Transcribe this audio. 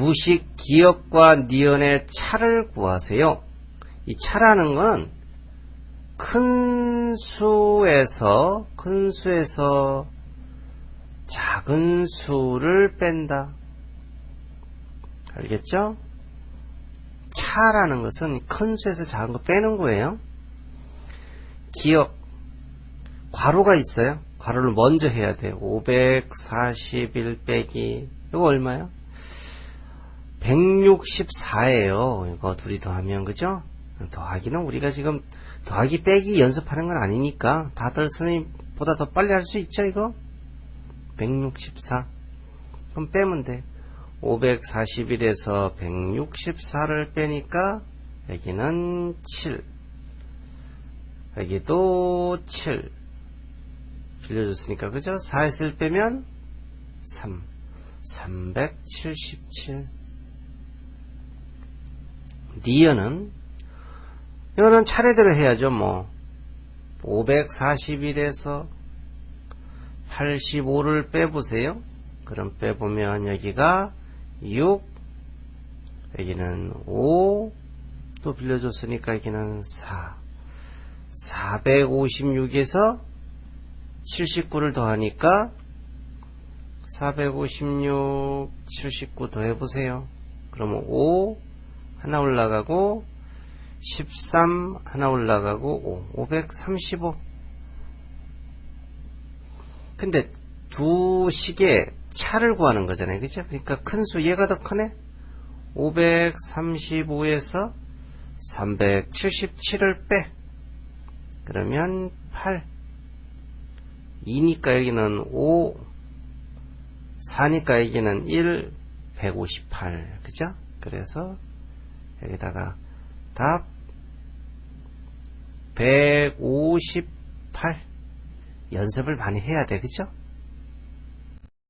두식 기역과 니은의 차를 구하세요. 이 차라는 건 큰 수에서 큰 수에서 작은 수를 뺀다. 알겠죠? 차라는 것은 큰 수에서 작은 거 빼는 거예요. 기억 괄호가 있어요. 괄호를 먼저 해야 돼요. 541 빼기 이거 얼마요? 164예요. 이거 둘이 더하면 그죠? 더하기는 우리가 지금 더하기 빼기 연습하는 건 아니니까 다들 선생님보다 더 빨리 할 수 있죠 이거? 164 그럼 빼면 돼 541에서 164를 빼니까 여기는 7 여기도 7 빌려줬으니까 그죠? 4에서 1 빼면 3 377 니은은 이거는 차례대로 해야죠 뭐. 541에서 85를 빼보세요. 그럼 빼보면 여기가 6 여기는 5 또 빌려줬으니까 여기는 4 456에서 79를 더하니까 456, 79 더해보세요. 그러면 5 하나 올라가고 13 하나 올라가고 5, 535 근데 두 식의 차를 구하는 거잖아요. 그죠? 그러니까 큰 수 얘가 더 크네? 535에서 377을 빼. 그러면 8. 2니까 여기는 5. 4니까 여기는 1. 158. 그죠? 그래서 여기다가 답 158. 연습을 많이 해야 돼. 그죠?